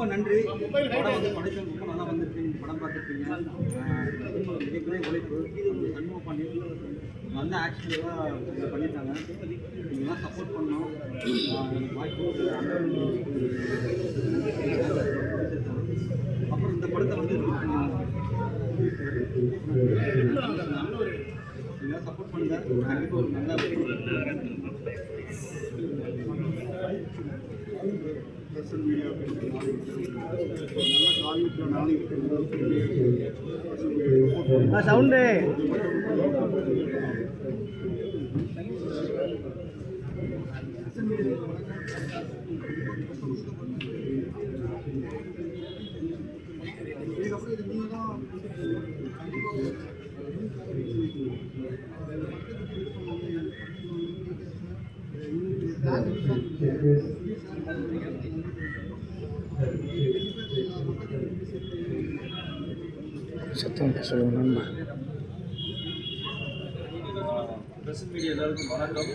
ரொம்ப நன்றி. படம் வந்து படைச்சவங்க ரொம்ப நல்லா வந்திருக்கீங்க படம் பார்த்துருக்கீங்க. மிகப்பெரிய உழைப்பு. சண்முக பாண்டி நல்ல ஆக்சுவலாக பண்ணிட்டாங்க நீங்களாம் சப்போர்ட் பண்ணோம் வாய்ப்பு அப்புறம் இந்த படத்தை வந்து சப்போர்ட் பண்ணுங்க கண்டிப்பாக ஒரு நல்ல மீடியா நல்ல காரியத்தில் நாளைக்கு சவுண்டு. இதுக்கப்புறம் இது நீங்கள் தான் சத்தம் சொல்லுங்க நண்பா ப்ரெஸ் மீடியா எல்லாருக்கும் வணக்கம்.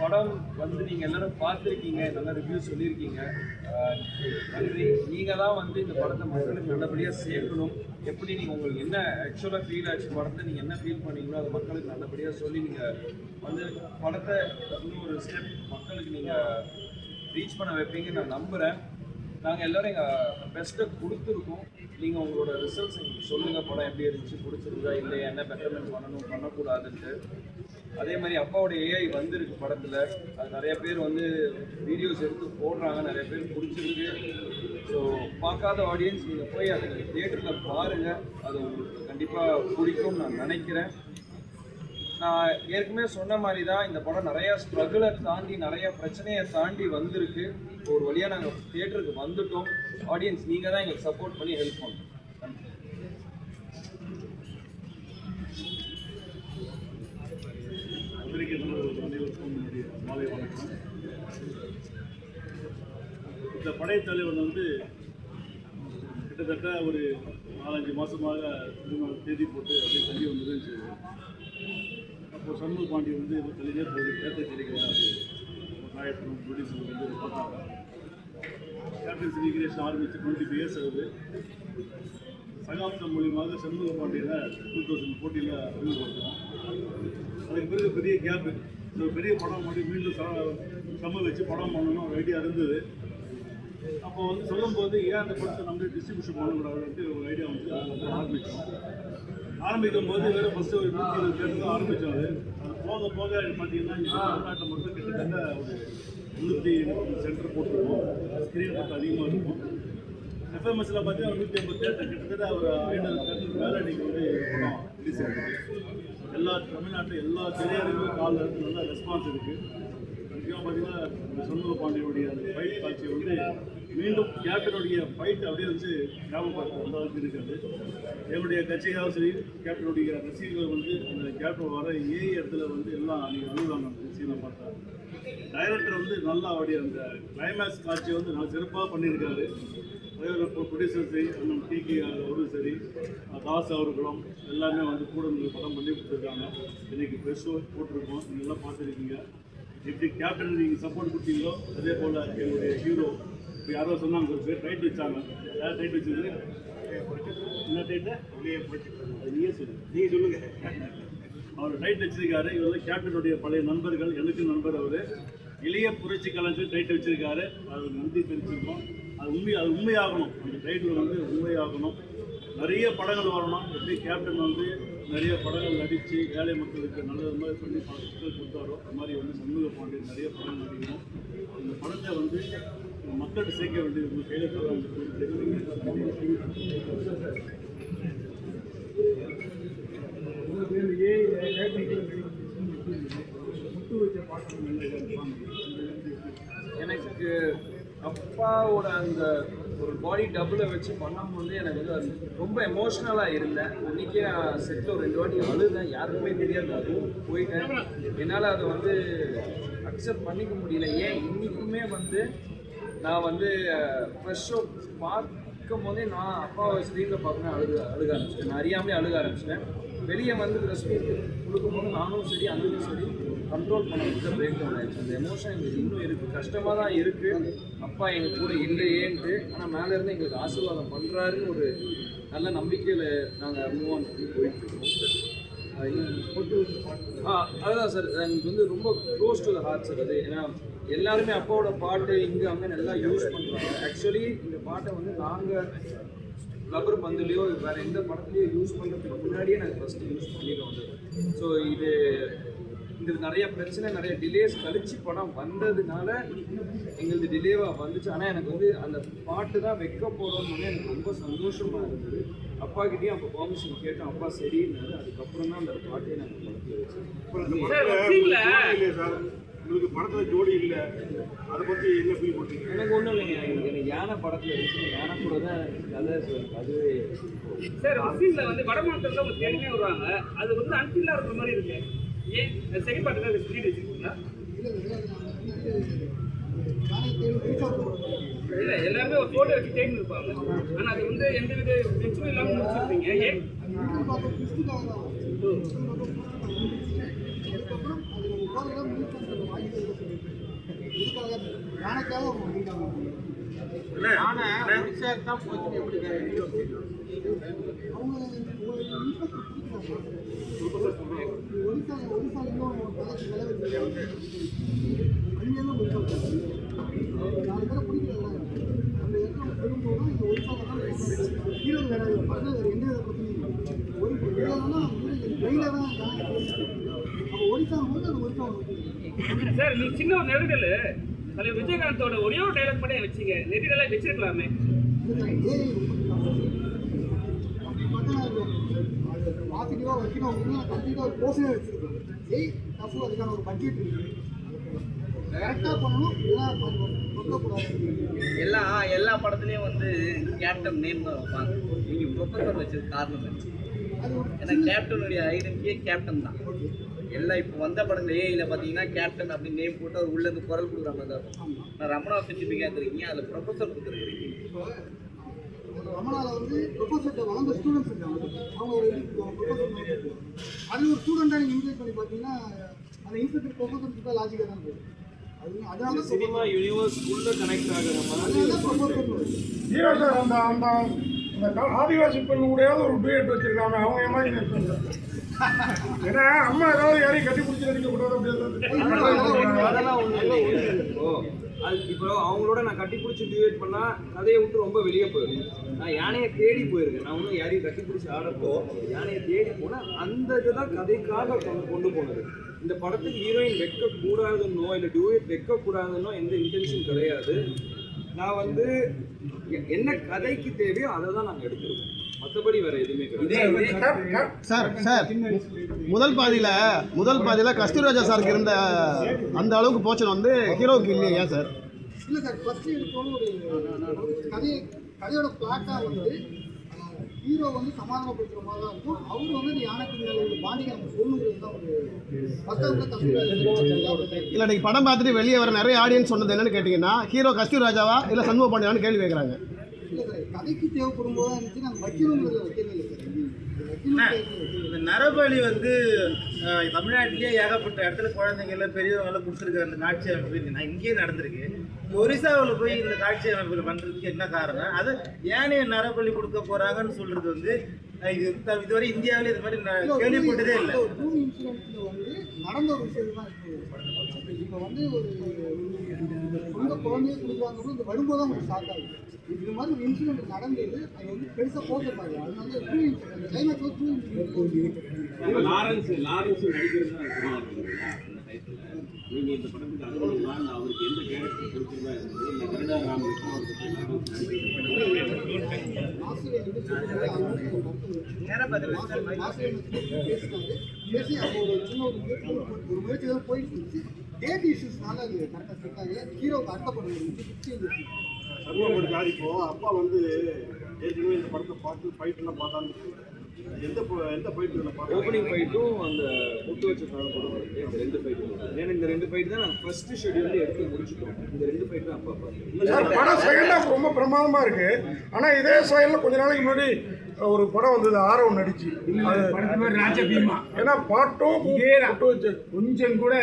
படம் வந்து நீங்கள் எல்லாரும் பார்த்துருக்கீங்க நல்ல ரிவ்யூ சொல்லியிருக்கீங்க. நன்றி. நீங்கள் தான் வந்து இந்த படத்தை மக்களுக்கு நல்லபடியாக சேர்க்கணும். எப்படி நீங்கள் உங்களுக்கு என்ன ஆக்சுவலாக ஃபீல் ஆச்சு? படத்தை நீங்கள் என்ன ஃபீல் பண்ணீங்களோ அதை மக்களுக்கு நல்லபடியாக சொல்லி நீங்கள் வந்து படத்தை இன்னொரு ஒரு ஸ்டெப் மக்களுக்கு நீங்கள் ரீச் பண்ண வைப்பீங்கன்னு நான் நம்புகிறேன் நாங்கள் எல்லோரும் எங்கள் பெஸ்ட்டை கொடுத்துருக்கோம். நீங்கள் உங்களோட ரிசல்ட்ஸ் எங்களுக்கு சொல்லுங்கள் படம் எப்படி இருந்துச்சு? பிடிச்சிருந்தா இல்லை என்ன பெட்டர்மெண்ட் பண்ணணும்? பண்ணக்கூடாதுன்ட்டு. அதே மாதிரி அப்பாவோட ஏஐ வந்திருக்கு படத்தில். அது நிறைய பேர் வந்து வீடியோஸ் எடுத்து போடுறாங்க. நிறைய பேர் பிடிச்சிருக்கு. ஸோ பார்க்காத ஆடியன்ஸ் நீங்கள் போய் அதை தியேட்டரில் பாருங்கள் அது உங்களுக்கு கண்டிப்பாக பிடிக்கும்னு நான் நினைக்கிறேன். நான் ஏற்கனவே சொன்ன மாதிரி தான் இந்த படம் நிறையா ஸ்ட்ரகிளை தாண்டி நிறைய பிரச்சனையை தாண்டி வந்திருக்கு. ஒரு வழியாக நாங்கள் தியேட்டருக்கு வந்துட்டோம். ஆடியன்ஸ் நீங்கள் தான் எங்களுக்கு சப்போர்ட் பண்ணி ஹெல்ப் பண்ணணும். நன்றி. மாலை வணக்கம். இந்த படைத்தலைவன் வந்து கிட்டத்தட்ட ஒரு நாலஞ்சு மாதமாக தேதி போட்டு அப்படியே தள்ளி வந்ததுன்னு சொல்லி அப்போ சண்முக பாண்டி வந்து இது தள்ளியே போகுது. பேத்த கிடைக்கிறாரு நாயப்பனும் ப்ரொடியூசர் வந்து பார்த்தாங்க. கேப்டன் சினிகிரேஷன் ஆரம்பித்து டுவெண்ட்டி ஃபைவ் இயர்ஸ் ஆகுது சகாப்தம் மூலியமாக சண்முக பாண்டியில் டூ தௌசண்ட் போட்டியில் அறிமுகப்படுத்தினோம் அதுக்கு பிறகு பெரிய கேப்பு பெரிய படம் பண்ணி மீண்டும் ச- சம்ம வச்சு படம் பண்ணணும் ஒரு ஐடியா இருந்தது. அப்போ வந்து சொல்லும்போது ஏன் அந்த படத்தை நம்மளே டிஸ்ட்ரிபியூஷன் பண்ணக்கூடாதுன்ட்டு ஒரு ஐடியா வந்து ஆரம்பித்தோம் ஆரம்பிக்கும் போது வேறு ஃபஸ்ட்டு ஒரு நூற்றி இருபது பேருக்கு தான் ஆரம்பித்தோம் அது. போக போக பார்த்தீங்கன்னா இங்கே தமிழ்நாட்டில் மட்டும் கிட்டத்தட்ட ஒரு முந்நூற்றி சென்டர் போட்டிருக்கோம். ஸ்க்ரீன் மட்டும் அதிகமாக இருக்கும். எஃப்எம்எஸ்ல பார்த்தீங்கன்னா நூற்றி ஐம்பது தேட்டர் கிட்டத்தட்ட ஒரு ஐநூறு தேட்டருக்கு மேலே நீங்கள் வந்து படம் ரிலீஸ் ஆகிருக்கு எல்லா தமிழ்நாட்டில் எல்லா திரையரங்கும் காலில் இருந்து நல்ல ரெஸ்பான்ஸ் இருக்குது முக்கியமாக பார்த்தீங்கன்னா இந்த பாண்டியனுடைய அந்த ஃபைட் காட்சி வந்து மீண்டும் கேப்டனுடைய ஃபைட் அப்படியே வந்து ஞாபகப்படுத்த அந்த அளவுக்கு இருக்காது. என்னுடைய கட்சிக்காகவும் சரி கேப்டனுடைய ரசிகர்கள் வந்து அந்த கேப்டன் வர ஏ இடத்துல வந்து எல்லாம் நீங்கள் அழுவாங்க சீனை பார்த்தா. டைரக்டர் வந்து நல்லா அவருடைய அந்த கிளைமேக்ஸ் காட்சி வந்து நான் சிறப்பாக பண்ணியிருக்காரு. அதே ப்ரொடியூசர் சரி அண்ணன் டி கே அவரும் சரி தாஸ் அவர்களும் எல்லாமே வந்து கூட உங்களுக்கு படம் பண்ணி கொடுத்துருக்காங்க. இன்றைக்கி ப்ரெஷ்ஷோ போட்டிருக்கோம். நீங்கள் எல்லாம் பார்த்துருக்கீங்க. எப்படி கேப்டன் நீங்கள் சப்போர்ட் கொடுத்தீங்களோ அதே போல் என்னுடைய ஹீரோ இப்போ யாரோ சொன்னாங்க ஒரு பேர் டைட் வச்சாங்க. யார் டைட் வச்சது? என்ன டைட்டு அது நீயே சொல்லு. நீங்கள் சொல்லுங்கள் அவர் டைட் வச்சிருக்காரு. இவர் வந்து கேப்டனுடைய பழைய நண்பர்கள் எனக்கு நண்பர் அவர். இளைய புரட்சி கலைஞர் டைட் வச்சிருக்காரு. அது நன்றி தெரிவிச்சிருக்கோம் அது உண்மை அது உண்மையாகணும். அந்த டைட்டில் வந்து உண்மையாகணும். நிறைய படங்கள் வரணும். எப்படி கேப்டன் வந்து நிறைய படங்கள் நடித்து ஏழை மக்களுக்கு நல்லது மாதிரி பண்ணி படங்கள் கொடுத்தாரோ அது மாதிரி வந்து சண்முக பாண்டியன் நிறைய படங்கள் நடிக்கணும். இந்த படத்தை வந்து மக்கள் சேர்க்க வேண்டியது உங்கள் கையில் தான் எனக்கு அப்பாவோட அந்த ஒரு பாடி டபுளை வச்சு பண்ணும்போது எனக்கு வந்து ரொம்ப எமோஷ்னலாக இருந்தேன். அன்றைக்கே நான் செட்டில் ஒரு ரெண்டு வாட்டி அழுதேன். யாருக்குமே தெரியாது. அதுவும் போயிட்டேன். என்னால் அதை வந்து அக்செப்ட் பண்ணிக்க முடியல. ஏன்? இன்றைக்குமே வந்து நான் வந்து ஃப்ரெஷ்ஷோ ஷோ போதே நான் அப்பாவை ஸ்க்ரீனில் பார்க்கணும் அழுக அழுக ஆரம்பிச்சிட்டேன். நான் அறியாமலே அழுக ஆரம்பிச்சிட்டேன். வெளியே வந்து ப்ரெஸ் கொடுக்கும் கொடுக்கும்போது நானும் சரி அண்ணனும் சரி கண்ட்ரோல் பண்ண பிரேக் டவுன் ஆயிடுச்சு. அந்த எமோஷன் எங்களுக்கு இன்னும் இருக்குது கஷ்டமாக தான் இருக்குது அப்பா எங்கள் கூட இல்லையேன்ட்டு ஆனால் மேலேருந்து எங்களுக்கு ஆசீர்வாதம் பண்ணுறாருன்னு ஒரு நல்ல நம்பிக்கையில் நாங்கள் மூவ் ஆன் பண்ணி போயிட்டுருக்கோம். ஆ அதுதான் சார். எனக்கு வந்து ரொம்ப close to the heart sir அது. ஏன்னா எல்லாருமே அப்பாவோட பாட்டு இங்கே அங்கே நல்லா யூஸ் பண்ணுறாங்க ஆக்சுவலி இந்த பாட்டை வந்து நாங்கள் ரப்பர் பந்துலையோ வேற எந்த படத்துலையோ யூஸ் பண்ணுறதுக்கு முன்னாடியே நாங்கள் ஃபஸ்ட்டு யூஸ் பண்ணிடுவோம் அது ஸோ இது இந்த நிறைய பிரச்சனை நிறைய டிலேஸ் கழிச்சு படம் வந்ததுனால எங்களுக்கு டிலேவாக வந்துச்சு. ஆனால் எனக்கு வந்து அந்த பாட்டு தான் வைக்க போகிறோம்னு எனக்கு ரொம்ப சந்தோஷமாக இருந்தது. அப்பா கிட்டேயும் அப்போ பெர்மிஷன் கேட்டோம். அப்பா சரின்னாரு. அதுக்கப்புறம் தான் அந்த பாட்டையே நாங்கள் படத்தில் வச்சோம். உங்களுக்கு படத்துல ஜோடி இல்ல. அதை பத்தி என்ன ஃபீல் பண்றீங்க? எனக்கு ஒன்றும் இல்லைங்க. எனக்கு எனக்கு யானை படத்தில் இருந்துச்சு. யானை கூட தான் so அதுவே சார் அன்சில்ல வந்து வடமாநிலத்தில் ஒரு தேடினே வருவாங்க. அது வந்து அன்சில்லா இருக்கிற மாதிரி இருக்கு. ஏன்? செகண்ட் பார்ட்டுக்கு ஸ்பீட் வச்சிருக்கீங்களா? இல்ல எல்லாருமே ஒரு போட்டோ வச்சு தேடி இருப்பாங்க ஆனா அது வந்து எந்த வித பிரச்சனையும் இல்லாம முடிச்சிருப்பீங்க. ஏன்? விசாக்கு தான் போச்சுன்னு எப்படி சார் நீ சின்ன ஒரு நெருடல். அதில் விஜயகாந்தோட ஒரே ஒரு டைலாக் மட்டும் வச்சுங்க. நெருடலாக வச்சிருக்கலாமே. பாசிட்டிவாக வைக்கணும் அப்படின்னா கம்ப்ளீட்டாக ஒரு போர்ஷனே வச்சுருக்கோம் ஏய் தப்பு அதுக்கான ஒரு பட்ஜெட் கரெக்டாக பண்ணணும் எல்லா எல்லா வந்து கேப்டன் நேம் தான் வைப்பாங்க. நீங்கள் ப்ரொஃபஸர் வச்சது காரணம் அது ஏன்னா கேப்டனுடைய ஐடென்டிட்டியே கேப்டன் தான். எல்லாம் இப்போ வந்த படங்கள் ஏஐல பார்த்தீங்கன்னா கேப்டன் அப்படின்னு நேம் போட்டு அவர் உள்ள இருந்து குரல் கொடுக்குற மாதிரி தான் இருக்கும். நான் ரமணா செஞ்சுட்டு கேட்குறீங்க அதில் ப்ரொஃபஸர் கொடுத்துருக்கீங்க ரமணாவில் வந்து ப்ரொஃபஸர்கிட்ட வளர்ந்த ஸ்டூடெண்ட்ஸ் இருக்காங்க அவங்க ஒரு இது ப்ரொஃபஸர் அது ஒரு ஸ்டூடெண்ட்டாக நீங்கள் இன்வைட் பண்ணி பார்த்தீங்கன்னா அந்த இன்ஸ்பெக்டர் ப்ரொஃபஸர் கிட்ட லாஜிக்காக தான் அது அதனால தான் சினிமா யூனிவர்ஸ் உள்ள கனெக்ட் ஆகிற மாதிரி அந்த அந்த ஆதிவாசி பெண் கூடயாவது ஒரு டூயட் வச்சிருக்காங்க. அவங்க இமேஜினேஷன் ஏன்னா அம்மா ஏதாவது யாரையும் கட்டி பிடிச்சி நடிக்க கூடாது அப்படி இப்போ அது இப்போ அவங்களோட நான் கட்டி பிடிச்சி டிவேட் பண்ணா கதையை விட்டு ரொம்ப வெளியே போயிருக்கேன் நான் யானையை தேடி போயிருக்கேன். நான் ஒன்றும் யாரையும் கட்டி பிடிச்சி ஆடப்போ யானையை தேடி போனா அந்த இதுதான் கதைக்காக கொண்டு கொண்டு போனது. இந்த படத்துக்கு ஹீரோயின் வைக்கக்கூடாதுன்னோ இல்லை டியூட் வைக்கக்கூடாதுன்னோ எந்த இன்டென்ஷன் கிடையாது. நான் வந்து என்ன கதைக்கு தேவையோ அதை தான் நாங்கள் எடுத்துருக்கோம். மற்றபடி வேற எதுவுமே கிடையாது. சார் சார் முதல் பாதியில முதல் பாதியில கஸ்தூராஜா சாருக்கு இருந்த அந்த அளவுக்கு போச்சன் வந்து ஹீரோவுக்கு இல்லையா சார்? இல்லை சார் ஃபஸ்ட்டு எடுத்தோன்னு ஒரு கதையை கதையோட பிளாட்டாக வந்து ஹீரோ வந்து சமாதானப்படுத்துகிற மாதிரி தான் இருக்கும். அவர் வந்து இந்த யானைக்கு மேலே உள்ள பாண்டிகை நம்ம சொல்லணுங்கிறது தான் ஒரு ஃபஸ்ட்டாக இல்லை இன்னைக்கு படம் பார்த்துட்டு வெளியே வர நிறைய ஆடியன்ஸ் சொன்னது என்னன்னு கேட்டிங்கன்னா ஹீரோ கஸ்தூராஜாவா இல்லை சண்முக பாண்டியான்னு கேள்வி கேட்குறாங்க கதைக்கு தேவைப்படும் போது இருந்துச்சு நாங்கள் வைக்கணுங்கிறத வைக்கணும் இந்த நரபலி வந்து தமிழ்நாட்டிலேயே ஏகப்பட்ட இடத்துல குழந்தைங்கள பெரியவங்க எல்லாம் கொடுத்துருக்க அந்த காட்சி அமைப்பு நான் இங்கேயே நடந்திருக்கு ஒரிசாவில் போய் இந்த காட்சி அமைப்பு பண்ணுறதுக்கு என்ன காரணம் அது ஏனே நரபலி கொடுக்க போறாங்கன்னு சொல்றது வந்து இது இதுவரை இந்தியாவில் இது மாதிரி கேள்விப்பட்டதே இல்லை வந்து நடந்த ஒரு விஷயம் தான் இப்போ வந்து ஒரு சொந்த குழந்தைய கொடுக்குறாங்க வரும்போது தான் உங்களுக்கு ஷாக் ஆகுது இது மாதிரி ஒரு இன்சிடென்ட் நடந்தது அது வந்து பெருசாக போக்கப்பாங்க அதனால true incident climax true incident Lawrence Lawrence நடிக்கிறது தான் நீங்கள் இந்த படத்துக்கு அனுபவமா இல்லை அவருக்கு எந்த கேரக்டர் பிடிச்சிருந்தா இருந்தது இல்லை கருடா ராமகிருஷ்ணன் அவருக்கு ஆசிரியர் வந்து சொல்லும்போது அவங்களுக்கு ஒரு ஒரு ஒரு முயற்சி ஒரு தான் போயிட்டு இருந்துச்சு. டேட் இஷ்யூஸ்னால அது கரெக்டாக செட் ஆகி ஹீரோக்கு இருந்துச்சு ஃபிஃப்டி சர்வப்படி இப்போ அப்பா வந்து ஏற்கனவே இந்த படத்தை பார்த்து ஃபைட் எல்லாம் பார்த்தான்னு எந்த எந்த ஃபைட் ஓப்பனிங் ஃபைட்டும் அந்த முட்டு வச்ச சாணம் படம் இருக்கு இந்த ரெண்டு ஃபைட்டும் ஏன்னா இந்த ரெண்டு ஃபைட் தான் நாங்கள் ஃபர்ஸ்ட் ஷெட்யூல் எடுத்து முடிச்சிட்டோம். இந்த ரெண்டு ஃபைட் தான் அப்பா பார்த்தேன் படம் செகண்ட் ஹாஃப் ரொம்ப பிரமாதமா இருக்கு. ஆனா இதே ஸ்டைலில் கொஞ்ச நாளைக்கு முன்னாடி ஒரு படம் வந்தது ஆரவ் நடிச்சு. அது ராஜ பீமா ஏன்னா பாட்டும் கொஞ்சம் கூட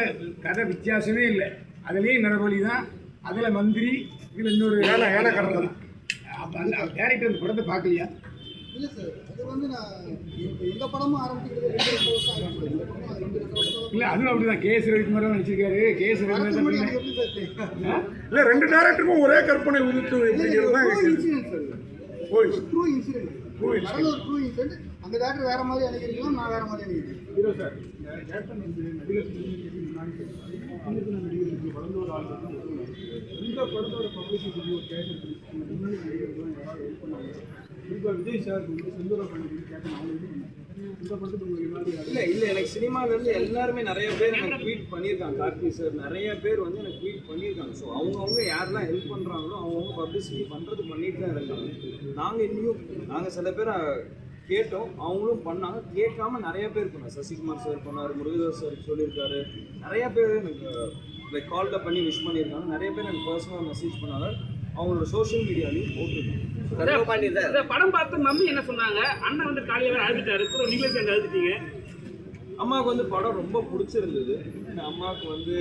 கதை வித்தியாசமே இல்லை. அதுலேயும் நரபலி தான். அதில் மந்திரி இதில் இன்னொரு ஏன ஏன கடத்தல் அப்போ அந்த டேரக்டர் அந்த படத்தை பார்க்கலையா இல்லை சார் அது வந்து நான் எந்த- படமும் ஆரம்பிக்கிறது ரெண்டு ரெண்டு வருஷம் ஆரம்பிச்சு இந்த படம் ரெண்டு ரெண்டு வருஷம் இல்லை அதுவும் அப்படிதான் கேஸ் ரவிக்குமார் தான் நடிச்சிருக்காரு கேஸ் ரவிக்குமார் இல்ல ரெண்டு டேரக்டருக்கும் ஒரே கற்பனை உதித்து இன்சிடென்ட் சார் ட்ரூ இன்சிடென்ட் ஒரு ட்ரூ இன்சிடென்ட் அந்த டேரக்டர் வேற மாதிரி நினைக்கிறீங்களா நான் வேற மாதிரி நினைக்கிறேன் ஹீரோ சார் கேப்டன் வந்து நடிகர் முன்னிருக்கிற நடிகர்களுக்கு வளர்ந்த ஒரு ஆள் தான் இந்த படத்தோட பப்ளிசிட்டி ஒரு கேட்டு முன்னாடி நடிகர்கள்லாம் யாராவது ஹெல்ப் பண்ணாங்க விஜய் சார் வந்து செந்தூர பண்ணி கேட்டு இந்த படத்துக்கு உங்களுக்கு எல்லாரும் இல்ல இல்ல எனக்கு சினிமால இருந்து எல்லாருமே நிறைய பேர் எனக்கு ட்வீட் பண்ணியிருக்காங்க. கார்த்தி சார் நிறைய பேர் வந்து எனக்கு ட்வீட் பண்ணியிருக்காங்க. ஸோ அவங்கவுங்க யாரெல்லாம் ஹெல்ப் பண்றாங்களோ அவங்கவுங்க பப்ளிசிட்டி பண்றது பண்ணிட்டு தான் இருக்காங்க. நாங்க இன்னும் நாங்க சில பேர் கேட்டோம். அவங்களும் பண்ணாங்க. கேட்காம நிறைய பேர் பண்ணாங்க சசிகுமார் சார் பண்ணார் முருகதாஸ் சார் சொல்லியிருக்காரு. நிறைய பேர் எனக்கு லைக் கால்ட பண்ணி விஷ் பண்ணியிருக்காங்க. நிறைய பேர் எனக்கு பர்சனலாக மெசேஜ் பண்ணாங்க. அவங்களோட சோஷியல் மீடியாலையும் போட்டிருக்காங்க படம் பார்த்து மம்மி என்ன சொன்னாங்க? அண்ணன் வந்து காலையில அழுதுட்டாரு. கூட நீங்களே சேர்ந்து அழுதுட்டீங்க. அம்மாவுக்கு வந்து படம் ரொம்ப பிடிச்சிருந்தது. அம்மாவுக்கு வந்து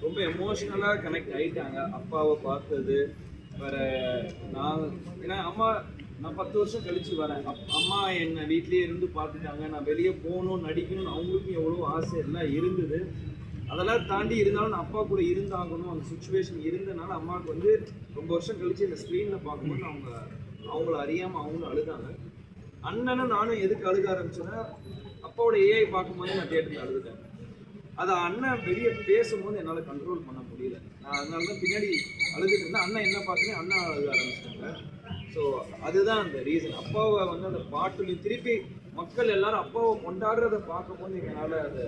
ரொம்ப எமோஷ்னலாக கனெக்ட் ஆயிட்டாங்க. அப்பாவை பார்த்தது வேற நான் ஏன்னா அம்மா நான் பத்து வருஷம் கழிச்சு வரேன். அப்- அம்மா என்னை வீட்லயே இருந்து பார்த்துட்டாங்க. நான் வெளியே போகணும் நடிக்கணும்னு அவங்களுக்கும் எவ்வளோ ஆசை எல்லாம் இருந்தது. அதெல்லாம் தாண்டி இருந்தாலும் நான் அப்பா கூட இருந்தாகணும். அந்த சுச்சுவேஷன் இருந்தனால அம்மாவுக்கு வந்து ரொம்ப வருஷம் கழிச்சு இந்த ஸ்க்ரீனில் பார்க்கும்போது அவங்க அவங்கள அறியாமல் அவங்களும் அழுதாங்க. அண்ணனும் நானும் எதுக்கு அழுக ஆரம்பிச்சேன்னா அப்பாவோட ஏஐ பார்க்கும்போது நான் தேட்டரில் அழுதுட்டேன். அதை அண்ணன் வெளியே பேசும்போது என்னால் கண்ட்ரோல் பண்ண முடியல. நான் அதனால தான் பின்னாடி அழுதுட்டு இருந்தேன். அண்ணன் என்ன பார்த்துனே அண்ணா அழுக ஆரம்பிச்சிட்டாங்க. ஸோ அதுதான் அந்த ரீசன் அப்பாவை வந்து அந்த பாட்டுலையும் திருப்பி மக்கள் எல்லாரும் அப்பாவை கொண்டாடுறத பார்க்கும்போது எங்களால் அதை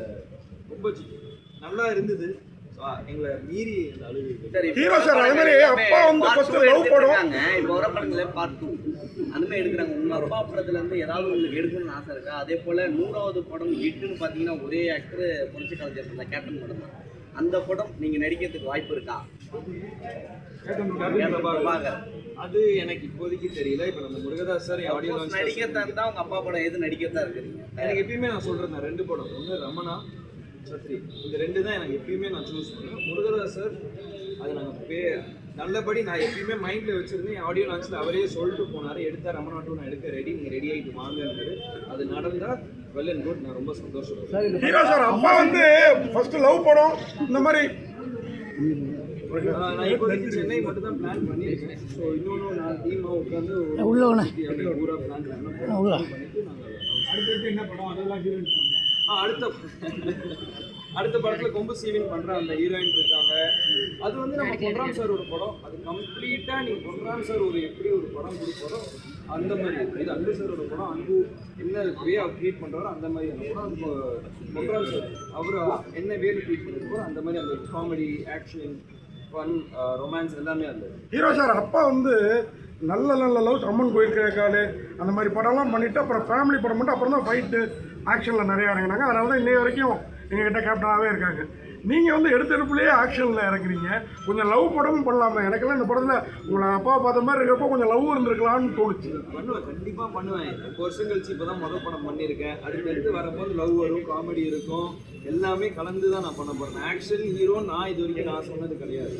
ரொம்ப நல்லா இருந்தது. எங்களை மீறி சார் இப்போ அதே மாதிரி அப்பா வந்து படம். வர படத்துல பார்ட் டூ அந்த மாதிரி எடுக்கிறாங்க. உங்க அப்பா படத்துல இருந்து ஏதாவது உங்களுக்கு எடுக்கணும்னு ஆசை இருக்கா? அதே போல நூறாவது படம் எட்டுன்னு பாத்தீங்கன்னா ஒரே ஆக்டர் புரட்சி கலைஞர் இருந்தா கேப்டன் படம் தான். அந்த படம் நீங்க நடிக்கிறதுக்கு வாய்ப்பு இருக்கா. அது எனக்கு இப்போதைக்கு தெரியல. இப்போ நம்ம முருகதாஸ் சார் ஆடியோ நடிக்கத்தான் தான் உங்க அப்பா படம் எது நடிக்கத்தான் இருக்கிறீங்க எனக்கு எப்பயுமே நான் சொல்றேன் ரெண்டு படம். ஒன்று ரமணா சத்ரி இந்த ரெண்டு தான் எனக்கு எப்பயுமே நான் சூஸ் பண்ணுவேன். முருகதாஸ் சார் அது நாங்கள் பே நல்லபடி நான் எப்பயுமே மைண்டில் வச்சிருந்தேன் ஆடியோ லான்ச்சில் அவரே சொல்லிட்டு போனார். எடுத்தா ரமணா டூ நான் எடுக்க ரெடி நீங்கள் ரெடி ஆகிட்டு வாங்கன்னாரு. அது நடந்தால் வெல் அண்ட் குட் நான் ரொம்ப சந்தோஷப்படுறேன். ஹீரோ சார் அப்பா வந்து ஃபர்ஸ்ட் லவ் படம் இந்த மாதிரி. நான் இப்போதைக்கு சென்னை மட்டும் தான் பிளான் பண்ணியிருக்கேன். ஸோ இன்னொன்று நான் டீமாக உட்காந்து உள்ள பூரா பிளான் பண்ணிட்டு நாங்கள் அடுத்தடுத்து என்ன படம்? அதெல்லாம் அடுத்த அடுத்த படத்துல கொம்பு சீவின் பண்ற அந்த ஹீரோயின் இருக்காங்க. அது வந்து நம்ம பொன்ராம் சார் ஒரு படம். அது கம்ப்ளீட்டா நீ பொன்ராம் சார் ஒரு எப்படி ஒரு படம் கொடுப்பாரோ அந்த மாதிரி இருக்கு. இது அன்பு சாரோட படம். அன்பு என்ன வே அவர் ட்ரீட் பண்றாரோ அந்த மாதிரி அந்த படம். பொன்ராம் சார் அவர் என்ன வேலை ட்ரீட் பண்ணிருக்கோ அந்த மாதிரி அந்த காமெடி ஆக்ஷன் ஃபன் ரொமான்ஸ் எல்லாமே அந்த ஹீரோ சார் அப்பா வந்து நல்ல நல்ல லவ் அம்மன் கோயில் கேட்காது அந்த மாதிரி படம்லாம் பண்ணிட்டு அப்புறம் ஃபேமிலி படம் மட்டும் அப்புறம் தான் ஃபைட்டு ஆக்ஷனில் நிறைய இறங்கினாங்க. அதனால தான் இன்னைய வரைக்கும் எங்ககிட்ட கேப்டனாகவே இருக்காங்க. நீங்கள் வந்து எடுத்தெடுப்புலேயே ஆக்ஷனில் இறங்குறீங்க. கொஞ்சம் லவ் படமும் பண்ணலாமே. எனக்கெல்லாம் இந்த படத்தில் உங்களை அப்பாவை பார்த்த மாதிரி இருக்கிறப்போ கொஞ்சம் லவ் இருந்திருக்கலாம்னு தோணுச்சு. பண்ணுவேன். கண்டிப்பாக பண்ணுவேன். வருஷம் கழிச்சு இப்போ தான் முதல் படம் பண்ணியிருக்கேன். அடுத்து வரும்போது லவ் வரும் காமெடி இருக்கும். எல்லாமே கலந்து தான் நான் பண்ண போகிறேன் ஆக்ஷன் ஹீரோ நான் இது வரைக்கும் நான் சொன்னது கிடையாது.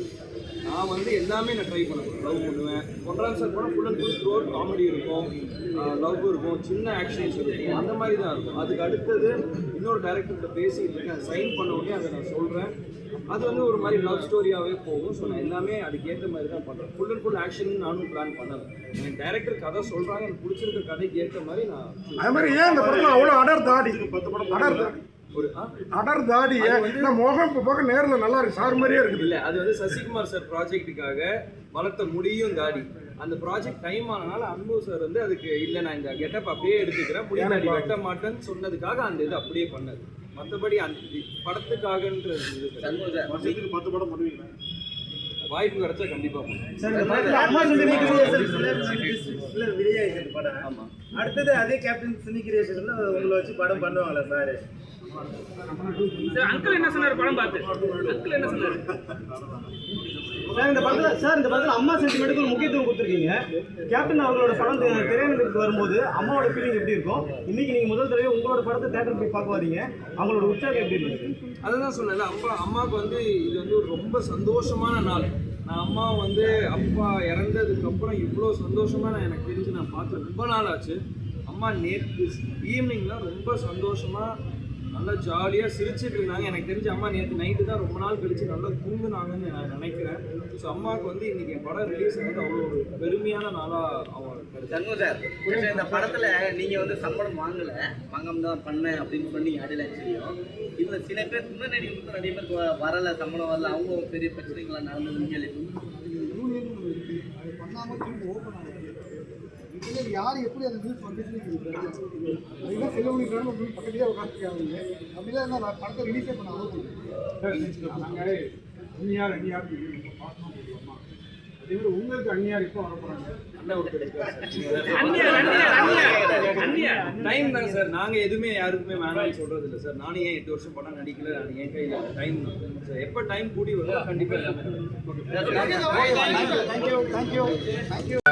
நான் வந்து எல்லாமே நான் ட்ரை பண்ண போகிறேன் லவ் பண்ணுவேன். ஒன்றாம் சார் படம் full and full throat comedy இருக்கும். லவ் இருக்கும். சின்ன ஆக்ஷன்ஸ் இருக்கும். அந்த மாதிரி தான் இருக்கும். அதுக்கு அடுத்தது இன்னொரு டேரக்டர்கிட்ட பேசிட்டு இருக்கேன். சைன் பண்ண உடனே அதை நான் சொல்கிறேன் அது வந்து ஒரு மாதிரி லவ் ஸ்டோரியாகவே போகும் ஸோ நான் எல்லாமே அதுக்கேற்ற மாதிரி தான் பண்ணுறேன் ஃபுல் அண்ட் ஃபுல் ஆக்ஷன் நானும் பிளான் பண்ணல. எனக்கு டேரக்டர் கதை சொல்கிறாங்க எனக்கு பிடிச்சிருக்க கதைக்கு ஏற்ற மாதிரி நான் அது மாதிரி ஏன் இந்த படத்தில் அவ்வளோ அடர் தாடி அடர் தாடி ஒரு அடர் தாடி ஏன்னா முகம் இப்போ பார்க்க நேரில் நல்லா இருக்கு. சார் மாதிரியே இருக்குது. இல்ல அது வந்து சசிகுமார் சார் ப்ராஜெக்ட்டுக்காக வளர்த்த முடியும் தாடி. அந்த ப்ராஜெக்ட் டைம் ஆனனால அன்பு சார் வந்து அதுக்கு இல்ல நான் இந்த கெட்டப் அப்படியே எடுத்துக்கிறேன். தாடி வெட்ட மாட்டேன்னு சொன்னதுக்காக அந்த இது அப்படியே பண்ணது. மற்றபடி அந்த படத்துக்காகன்றது வருஷத்துக்கு பத்து படம் பண்ணுவீங்களா? வாய்ப்பு கிடைச்சா கண்டிப்பா அடுத்தது அதே கேப்டன் சினி கிரியேஷன்ஸ்ல உங்களை வச்சு படம் பண்ணுவாங்களா சார்? சார் அங்கிள் என்ன சொன்னாரு? படம் பார்த்து. அங்கிள் என்ன சொன்னாரு? சார் இந்த படத்துல சார் இந்த படத்துல அம்மா சென்டிமெண்ட்டுக்கு ஒரு முக்கியத்துவம் கொடுத்துருக்கீங்க. கேப்டன் அவங்களோட படம் திரை- திரையரங்குக்கு வரும்போது அம்மாவோட ஃபீலிங் எப்படி இருக்கும்? இன்னைக்கு நீங்க முதல் தடவை உங்களோட படத்தை தேட்டர் போய் பார்க்க வரீங்க அவங்களோட உற்சாகம் எப்படி இருக்கு? அதுதான் சொன்னேன்ல அம்மா அம்மாவுக்கு வந்து இது வந்து ஒரு ரொம்ப சந்தோஷமான நாள். நான் அம்மா வந்து அப்பா இறந்ததுக்கு அப்புறம் இவ்வளோ சந்தோஷமா நான் எனக்கு தெரிஞ்சு நான் பார்த்து ரொம்ப நாள் ஆச்சு. அம்மா நேற்று ஈவினிங்லாம் ரொம்ப சந்தோஷமா நல்லா ஜாலியாக சிரிச்சிட்டு இருந்தாங்க எனக்கு தெரிஞ்ச அம்மா நேற்று நைட்டு தான் ரொம்ப நாள் கழிச்சு நல்லா தூங்குனாங்கன்னு நான் நினைக்கிறேன். ஸோ அம்மாவுக்கு வந்து இன்னைக்கு என் படம் ரிலீஸ் ஆனது அவ்வளோ ஒரு பெருமையான நாளாக அவங்க சண்முக சார் இந்த படத்துல நீங்க வந்து சம்பளம் வாங்கல. வாங்காம தான் பண்ணேன் அப்படின்னு சொல்லி அடையில தெரியும் இதுல சில பேர் முன்னணி நிறைய பேர் வரல சம்பளம் வரல. அவங்க பெரிய பிரச்சனைகளா நடந்ததுன்னு கேள்வி அது பண்ணாமல் திரும்ப ஓப்பன் ஆகுது இதில் யார் எப்படி அந்த நியூஸ் வந்துச்சுன்னு அதுதான் செலவழிக்கிறாங்க அப்படின்னு பக்கத்துலேயே உட்காந்துருக்காங்க அப்படிலாம் நான் படத்தை ரிலீஸே பண்ண அவ்வளோ நாங்கள் அந்நியார் அந்நியார் போடுவோமா அதே மாதிரி உங்களுக்கு அந்நியார் இப்போ வர போகிறாங்க டைம் தான் சார். நாங்கள் எதுவுமே யாருக்குமே வேணாம்னு சொல்றது இல்லை சார். நானும் ஏன் எட்டு வருஷம் படம் நடிக்கல? என் கையில் டைம் சார் எப்போ டைம் கூடி வருதோ கண்டிப்பாக எல்லாமே தேங்க்யூ தேங்க்யூ தேங்க்யூ